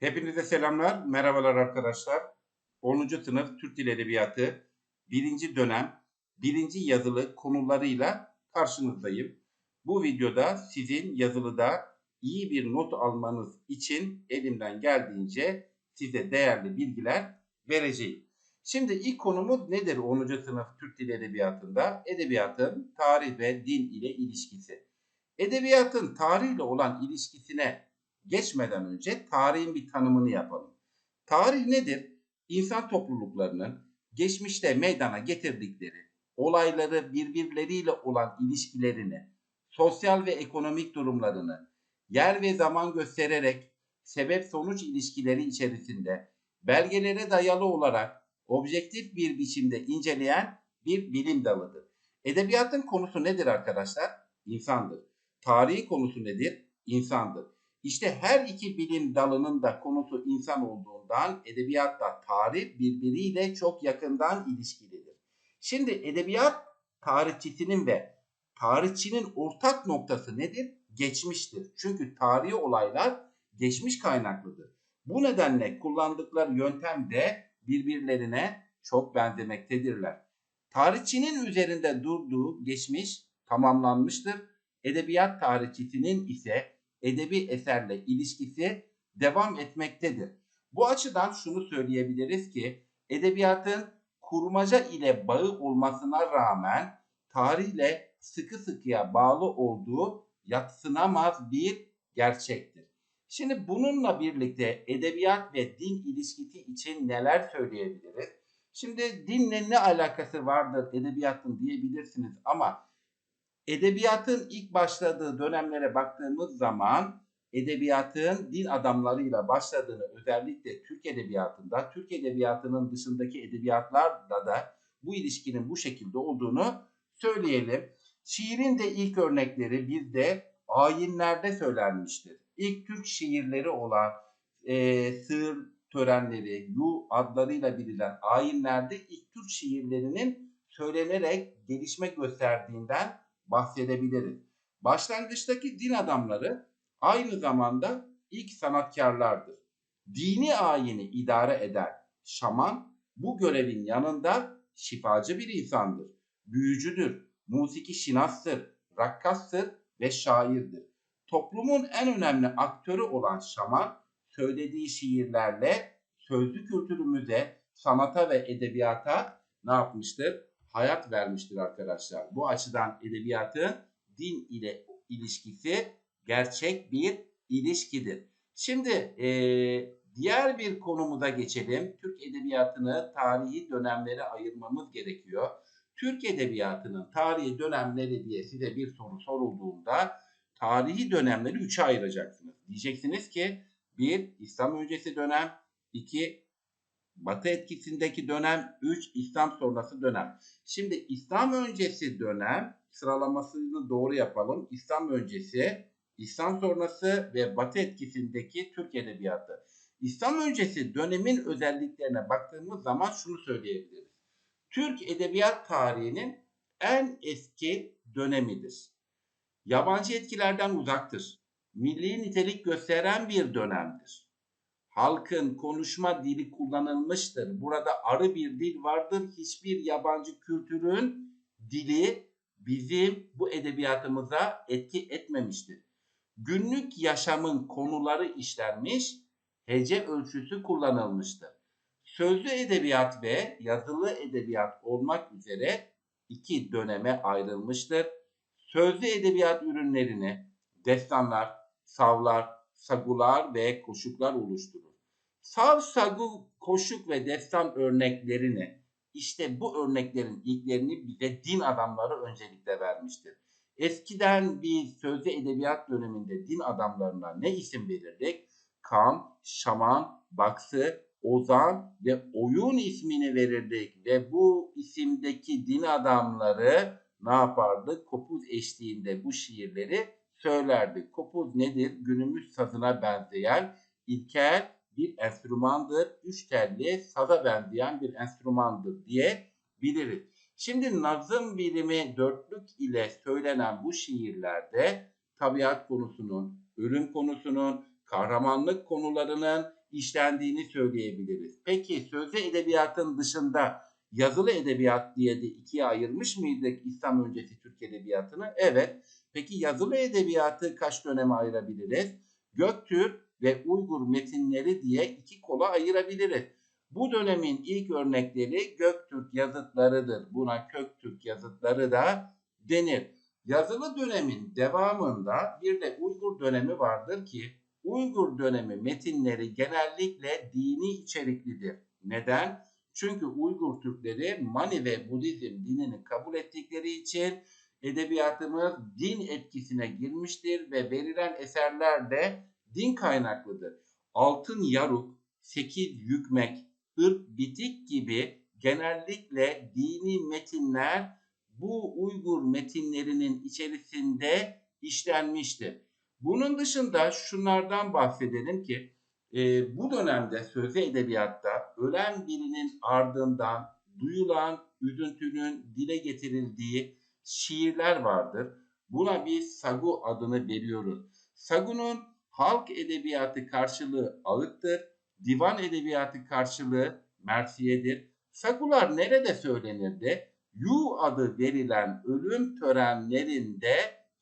Hepinize selamlar, merhabalar arkadaşlar. 10. sınıf Türk Dil Edebiyatı 1. dönem 1. yazılı konularıyla karşınızdayım. Bu videoda sizin yazılıda iyi bir not almanız için elimden geldiğince size değerli bilgiler vereceğim. Şimdi ilk konumuz nedir 10. sınıf Türk Dil Edebiyatı'nda? Edebiyatın tarih ve din ile ilişkisi. Edebiyatın tarihle olan ilişkisine geçmeden önce tarihin bir tanımını yapalım. Tarih nedir? İnsan topluluklarının geçmişte meydana getirdikleri olayları birbirleriyle olan ilişkilerini, sosyal ve ekonomik durumlarını yer ve zaman göstererek sebep sonuç ilişkileri içerisinde belgelere dayalı olarak objektif bir biçimde inceleyen bir bilim dalıdır. Edebiyatın konusu nedir arkadaşlar? İnsandır. Tarihi konusu nedir? İnsandır. İşte her iki bilim dalının da konusu insan olduğundan edebiyatla tarih birbiriyle çok yakından ilişkilidir. Şimdi edebiyat tarihçisinin ve tarihçinin ortak noktası nedir? Geçmiştir. Çünkü tarihi olaylar geçmiş kaynaklıdır. Bu nedenle kullandıkları yöntem de birbirlerine çok benzemektedirler. Tarihçinin üzerinde durduğu geçmiş tamamlanmıştır. Edebiyat tarihçisinin ise edebi eserle ilişkisi devam etmektedir. Bu açıdan şunu söyleyebiliriz ki edebiyatın kurmaca ile bağı olmasına rağmen tarihle sıkı sıkıya bağlı olduğu yatsınamaz bir gerçektir. Şimdi bununla birlikte edebiyat ve din ilişkisi için neler söyleyebiliriz? Şimdi dinle ne alakası vardır edebiyatın diyebilirsiniz ama edebiyatın ilk başladığı dönemlere baktığımız zaman edebiyatın din adamlarıyla başladığını özellikle Türk edebiyatında, Türk edebiyatının dışındaki edebiyatlarla da bu ilişkinin bu şekilde olduğunu söyleyelim. Şiirin de ilk örnekleri bizde ayinlerde söylenmiştir. İlk Türk şiirleri olan e, sığır törenleri, yu adlarıyla bilinen ayinlerde ilk Türk şiirlerinin söylenerek gelişme gösterdiğinden bahsedebiliriz. Başlangıçtaki din adamları aynı zamanda ilk sanatkarlardır. Dini ayini idare eden şaman bu görevin yanında şifacı bir insandır. Büyücüdür, musiki şinastır, rakkastır ve şairdir. Toplumun en önemli aktörü olan şaman söylediği şiirlerle sözlü kültürümüze, sanata ve edebiyata ne yapmıştır? Hayat vermiştir arkadaşlar. Bu açıdan edebiyatın din ile ilişkisi gerçek bir ilişkidir. Şimdi e, diğer bir konumuza geçelim. Türk edebiyatını tarihi dönemlere ayırmamız gerekiyor. Türk edebiyatının tarihi dönemleri diye size bir soru sorulduğunda tarihi dönemleri üçe ayıracaksınız. Diyeceksiniz ki bir İslam öncesi dönem, iki Batı etkisindeki dönem 3, İslam sonrası dönem. Şimdi İslam öncesi dönem sıralamasını doğru yapalım. İslam öncesi, İslam sonrası ve Batı etkisindeki Türk edebiyatı. İslam öncesi dönemin özelliklerine baktığımız zaman şunu söyleyebiliriz. Türk edebiyat tarihinin en eski dönemidir. Yabancı etkilerden uzaktır. Milli nitelik gösteren bir dönemdir halkın konuşma dili kullanılmıştır. Burada arı bir dil vardır. Hiçbir yabancı kültürün dili bizim bu edebiyatımıza etki etmemiştir. Günlük yaşamın konuları işlenmiş, hece ölçüsü kullanılmıştır. Sözlü edebiyat ve yazılı edebiyat olmak üzere iki döneme ayrılmıştır. Sözlü edebiyat ürünlerini destanlar, savlar, sagular ve koşuklar oluşturur. Sav, sagu, koşuk ve destan örneklerini işte bu örneklerin ilklerini bize din adamları öncelikle vermiştir. Eskiden bir sözlü edebiyat döneminde din adamlarına ne isim verirdik? Kam, şaman, baksı, ozan ve oyun ismini verirdik ve bu isimdeki din adamları ne yapardı? Kopuz eşliğinde bu şiirleri söylerdi. Kopuz nedir? Günümüz sazına benzeyen ilkel bir enstrümandır. Üç telli saza benzeyen bir enstrümandır diye biliriz. Şimdi nazım bilimi dörtlük ile söylenen bu şiirlerde tabiat konusunun, ölüm konusunun, kahramanlık konularının işlendiğini söyleyebiliriz. Peki sözlü edebiyatın dışında yazılı edebiyat diye de ikiye ayırmış mıydık İslam öncesi Türk edebiyatını? Evet. Peki yazılı edebiyatı kaç döneme ayırabiliriz? Göktürk ve Uygur metinleri diye iki kola ayırabiliriz. Bu dönemin ilk örnekleri Göktürk yazıtlarıdır. Buna Köktürk yazıtları da denir. Yazılı dönemin devamında bir de Uygur dönemi vardır ki Uygur dönemi metinleri genellikle dini içeriklidir. Neden? Çünkü Uygur Türkleri Mani ve Budizm dinini kabul ettikleri için edebiyatımız din etkisine girmiştir ve verilen eserler de din kaynaklıdır. Altın yaruk, sekiz yükmek, ırk bitik gibi genellikle dini metinler bu Uygur metinlerinin içerisinde işlenmiştir. Bunun dışında şunlardan bahsedelim ki e, bu dönemde sözlü edebiyatta ölen birinin ardından duyulan üzüntünün dile getirildiği şiirler vardır. Buna biz sagu adını veriyoruz. Sagunun halk edebiyatı karşılığı ağıttır, divan edebiyatı karşılığı mersiyedir. Sagular nerede söylenirdi? Yu adı verilen ölüm törenlerinde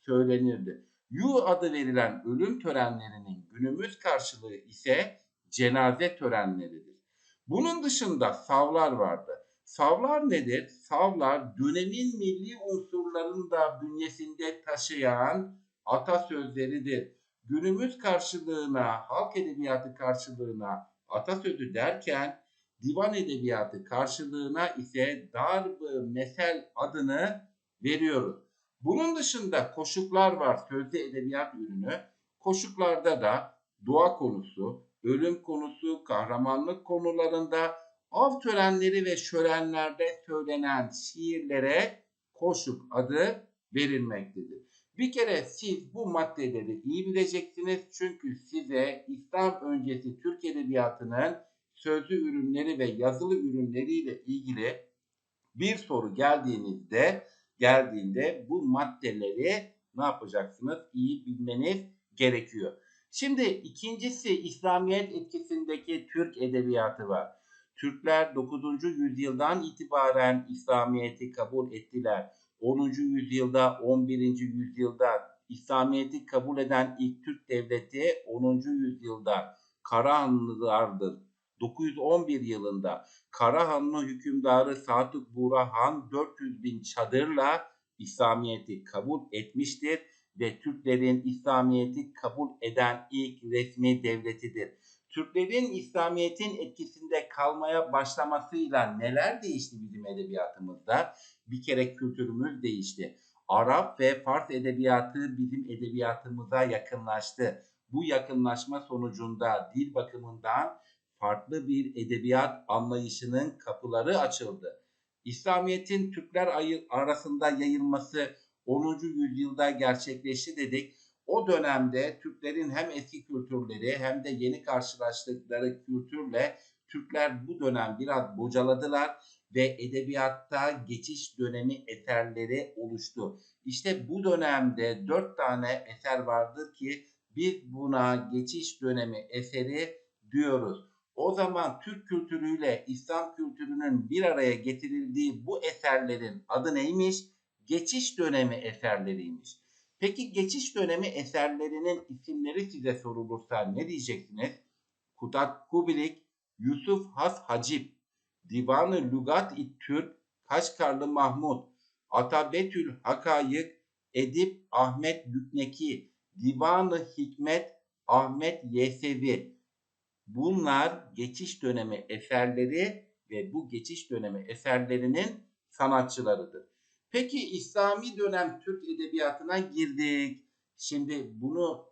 söylenirdi. Yu adı verilen ölüm törenlerinin günümüz karşılığı ise cenaze törenleridir. Bunun dışında savlar vardı. Savlar nedir? Savlar dönemin milli unsurlarını da bünyesinde taşıyan atasözleridir. Günümüz karşılığına, halk edebiyatı karşılığına atasözü derken divan edebiyatı karşılığına ise darb mesel adını veriyoruz. Bunun dışında koşuklar var sözlü edebiyat ürünü. Koşuklarda da dua konusu, ölüm konusu, kahramanlık konularında av törenleri ve şölenlerde söylenen şiirlere koşuk adı verilmektedir. Bir kere siz bu maddeleri iyi bileceksiniz çünkü size İslam öncesi Türk Edebiyatı'nın sözlü ürünleri ve yazılı ürünleriyle ilgili bir soru geldiğinizde geldiğinde bu maddeleri ne yapacaksınız? İyi bilmeniz gerekiyor. Şimdi ikincisi İslamiyet etkisindeki Türk edebiyatı var. Türkler 9. yüzyıldan itibaren İslamiyet'i kabul ettiler. 10. yüzyılda, 11. yüzyılda İslamiyet'i kabul eden ilk Türk devleti 10. yüzyılda Karahanlılardır. 911 yılında Karahanlı hükümdarı Sadık Buğra Han 400 bin çadırla İslamiyet'i kabul etmiştir ve Türklerin İslamiyet'i kabul eden ilk resmi devletidir. Türklerin İslamiyet'in etkisinde kalmaya başlamasıyla neler değişti bizim edebiyatımızda? Bir kere kültürümüz değişti. Arap ve Fars edebiyatı bizim edebiyatımıza yakınlaştı. Bu yakınlaşma sonucunda dil bakımından farklı bir edebiyat anlayışının kapıları açıldı. İslamiyet'in Türkler arasında yayılması 10. yüzyılda gerçekleşti dedik. O dönemde Türklerin hem eski kültürleri hem de yeni karşılaştıkları kültürle Türkler bu dönem biraz bocaladılar ve edebiyatta geçiş dönemi eserleri oluştu. İşte bu dönemde dört tane eser vardır ki biz buna geçiş dönemi eseri diyoruz. O zaman Türk kültürüyle İslam kültürünün bir araya getirildiği bu eserlerin adı neymiş? Geçiş dönemi eserleriymiş. Peki geçiş dönemi eserlerinin isimleri size sorulursa ne diyeceksiniz? Kutat Kubilik, Yusuf Has Hacip, Divanı Lugat-i Türk, Kaşgarlı Mahmud, Atabetül Hakayık, Edip Ahmet Yükneki, Divanı Hikmet Ahmet Yesevi. Bunlar geçiş dönemi eserleri ve bu geçiş dönemi eserlerinin sanatçılarıdır. Peki İslami dönem Türk edebiyatına girdik. Şimdi bunu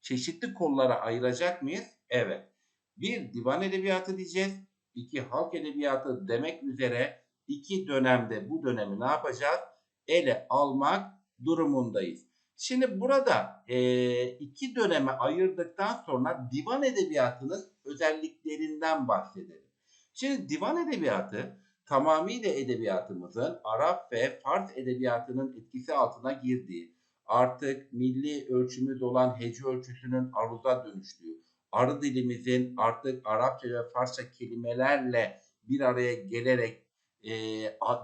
çeşitli kollara ayıracak mıyız? Evet. Bir divan edebiyatı diyeceğiz. İki halk edebiyatı demek üzere iki dönemde bu dönemi ne yapacağız? Ele almak durumundayız. Şimdi burada e, iki döneme ayırdıktan sonra divan edebiyatının özelliklerinden bahsedelim. Şimdi divan edebiyatı tamamıyla edebiyatımızın Arap ve Fars edebiyatının etkisi altına girdiği, artık milli ölçümüz olan hece ölçüsünün aruza dönüştüğü, arı dilimizin artık Arapça ve Farsça kelimelerle bir araya gelerek e,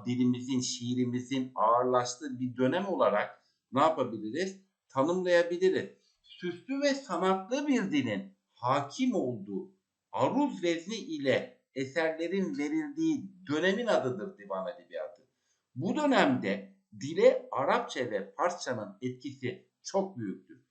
dilimizin, şiirimizin ağırlaştığı bir dönem olarak ne yapabiliriz? Tanımlayabiliriz. Süslü ve sanatlı bir dilin hakim olduğu aruz vezni ile eserlerin verildiği dönemin adıdır divan edebiyatı. Bu dönemde dile Arapça ve Farsçanın etkisi çok büyüktür.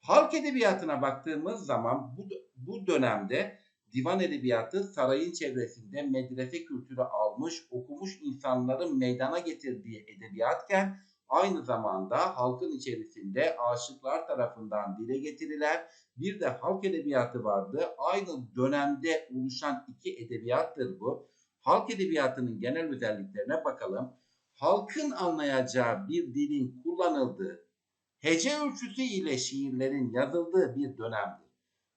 Halk edebiyatına baktığımız zaman bu, bu dönemde divan edebiyatı sarayın çevresinde medrese kültürü almış, okumuş insanların meydana getirdiği edebiyatken aynı zamanda halkın içerisinde aşıklar tarafından dile getirilen bir de halk edebiyatı vardı. Aynı dönemde oluşan iki edebiyattır bu. Halk edebiyatının genel özelliklerine bakalım. Halkın anlayacağı bir dilin kullanıldığı, hece ölçüsü ile şiirlerin yazıldığı bir dönemdir.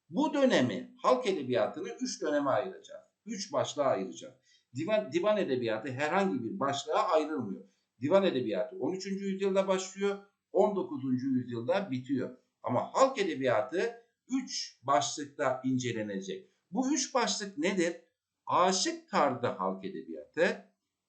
Bu dönemi halk edebiyatını üç döneme ayıracağız. Üç başlığa ayıracağız. Divan, divan edebiyatı herhangi bir başlığa ayrılmıyor. Divan edebiyatı 13. yüzyılda başlıyor, 19. yüzyılda bitiyor. Ama halk edebiyatı 3 başlıkta incelenecek. Bu 3 başlık nedir? Aşık tarzı halk edebiyatı,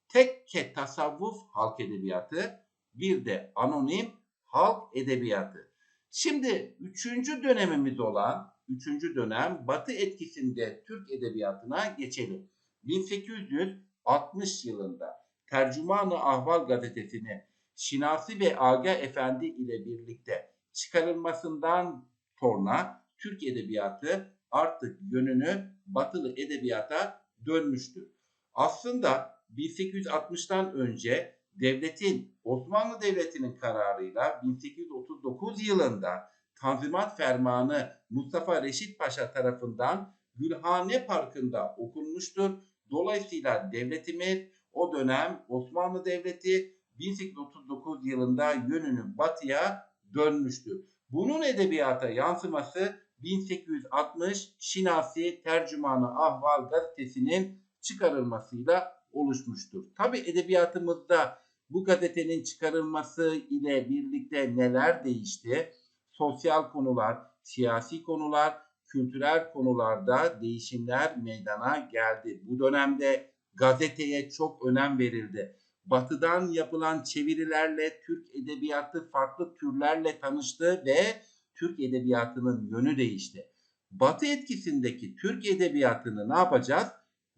tekke tasavvuf halk edebiyatı, bir de anonim halk edebiyatı. Şimdi üçüncü dönemimiz olan, üçüncü dönem Batı etkisinde Türk edebiyatına geçelim. 1860 yılında Tercümanı Ahval gazetesini Şinasi ve Aga Efendi ile birlikte çıkarılmasından sonra Türk edebiyatı artık yönünü batılı edebiyata dönmüştür. Aslında 1860'tan önce devletin Osmanlı Devleti'nin kararıyla 1839 yılında Tanzimat Fermanı Mustafa Reşit Paşa tarafından Gülhane Parkı'nda okunmuştur. Dolayısıyla devletimiz o dönem Osmanlı Devleti 1839 yılında yönünü batıya dönmüştür. Bunun edebiyata yansıması 1860 Şinasi Tercümanı Ahval gazetesinin çıkarılmasıyla oluşmuştur. Tabi edebiyatımızda bu gazetenin çıkarılması ile birlikte neler değişti? Sosyal konular, siyasi konular, kültürel konularda değişimler meydana geldi. Bu dönemde gazeteye çok önem verildi. Batıdan yapılan çevirilerle Türk edebiyatı farklı türlerle tanıştı ve Türk edebiyatının yönü değişti. Batı etkisindeki Türk edebiyatını ne yapacağız?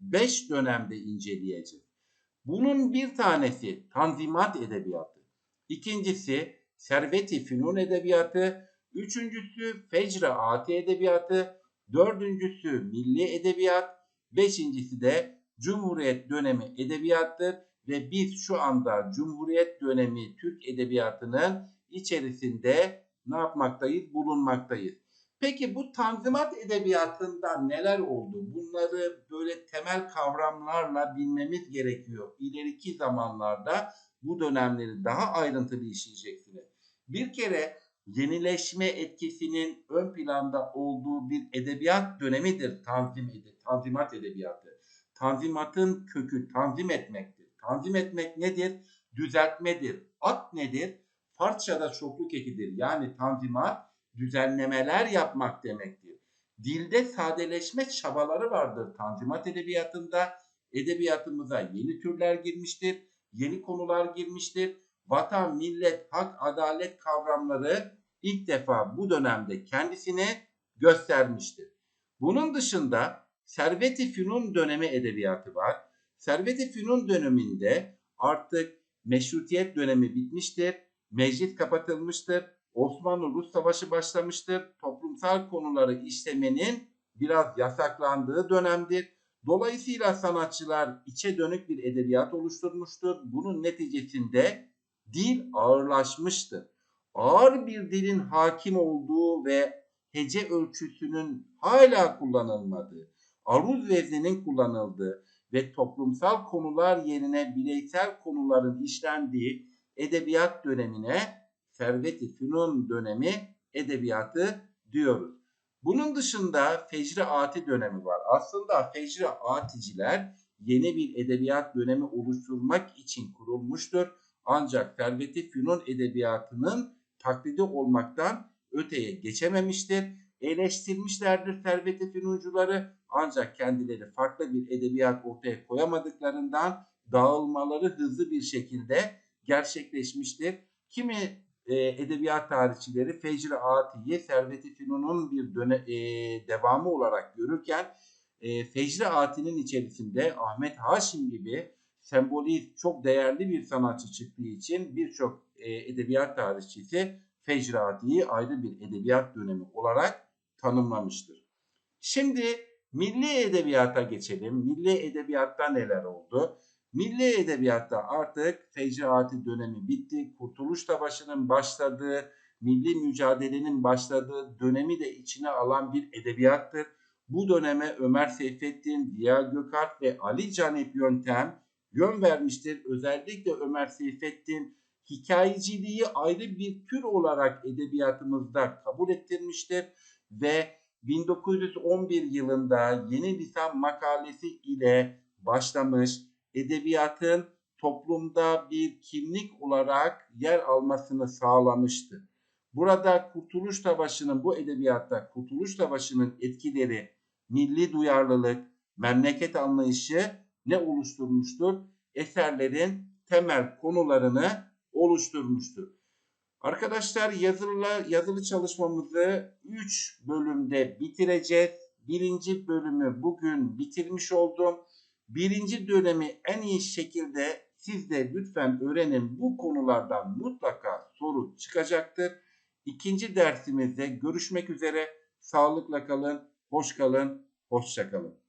Beş dönemde inceleyeceğiz. Bunun bir tanesi Tanzimat Edebiyatı. İkincisi Servet-i Fünun Edebiyatı. Üçüncüsü Fecra Ati Edebiyatı. Dördüncüsü Milli Edebiyat. Beşincisi de Cumhuriyet dönemi edebiyattır ve biz şu anda Cumhuriyet dönemi Türk edebiyatının içerisinde ne yapmaktayız? Bulunmaktayız. Peki bu Tanzimat edebiyatında neler oldu? Bunları böyle temel kavramlarla bilmemiz gerekiyor. İleriki zamanlarda bu dönemleri daha ayrıntılı işleyeceksiniz. Bir kere yenileşme etkisinin ön planda olduğu bir edebiyat dönemidir tanzim, Tanzimat edebiyatı. Tanzimatın kökü tanzim etmektir. Tanzim etmek nedir? Düzeltmedir. At nedir? Farsçada çokluk ekidir. Yani tanzimat düzenlemeler yapmak demektir. Dilde sadeleşme çabaları vardır tanzimat edebiyatında. Edebiyatımıza yeni türler girmiştir, yeni konular girmiştir. Vatan, millet, hak, adalet kavramları ilk defa bu dönemde kendisini göstermiştir. Bunun dışında Servet-i Fünun dönemi edebiyatı var. Servet-i Fünun döneminde artık meşrutiyet dönemi bitmiştir. Meclis kapatılmıştır. Osmanlı-Rus savaşı başlamıştır. Toplumsal konuları işlemenin biraz yasaklandığı dönemdir. Dolayısıyla sanatçılar içe dönük bir edebiyat oluşturmuştur. Bunun neticesinde dil ağırlaşmıştır. Ağır bir dilin hakim olduğu ve hece ölçüsünün hala kullanılmadığı, aruz vezninin kullanıldığı ve toplumsal konular yerine bireysel konuların işlendiği edebiyat dönemine Servet-i Fünun dönemi edebiyatı diyoruz. Bunun dışında Fecri Ati dönemi var. Aslında Fecri Aticiler yeni bir edebiyat dönemi oluşturmak için kurulmuştur. Ancak Servet-i Fünun edebiyatının taklidi olmaktan öteye geçememiştir. Eleştirmişlerdir Servet-i Fünuncuları ancak kendileri farklı bir edebiyat ortaya koyamadıklarından dağılmaları hızlı bir şekilde gerçekleşmiştir. Kimi e, edebiyat tarihçileri Fecri Atiye Servet-i Fünun'un bir döne, e, devamı olarak görürken e, Fecri Ati'nin içerisinde Ahmet Haşim gibi sembolist çok değerli bir sanatçı çıktığı için birçok e, edebiyat tarihçisi Fecri Ati'yi ayrı bir edebiyat dönemi olarak tanımlamıştır. Şimdi milli edebiyata geçelim. Milli edebiyatta neler oldu? Milli edebiyatta artık Fecraati dönemi bitti. Kurtuluş Savaşı'nın başladığı, milli mücadelenin başladığı dönemi de içine alan bir edebiyattır. Bu döneme Ömer Seyfettin, Ziya Gökalp ve Ali Canip Yöntem yön vermiştir. Özellikle Ömer Seyfettin hikayeciliği ayrı bir tür olarak edebiyatımızda kabul ettirmiştir ve 1911 yılında yeni lisan makalesi ile başlamış edebiyatın toplumda bir kimlik olarak yer almasını sağlamıştı. Burada Kurtuluş Savaşı'nın bu edebiyatta Kurtuluş Savaşı'nın etkileri milli duyarlılık, memleket anlayışı ne oluşturmuştur? Eserlerin temel konularını oluşturmuştur. Arkadaşlar yazılı, yazılı çalışmamızı 3 bölümde bitireceğiz. Birinci bölümü bugün bitirmiş oldum. Birinci dönemi en iyi şekilde siz de lütfen öğrenin. Bu konulardan mutlaka soru çıkacaktır. İkinci dersimizde görüşmek üzere. Sağlıkla kalın, hoş kalın, hoşça kalın.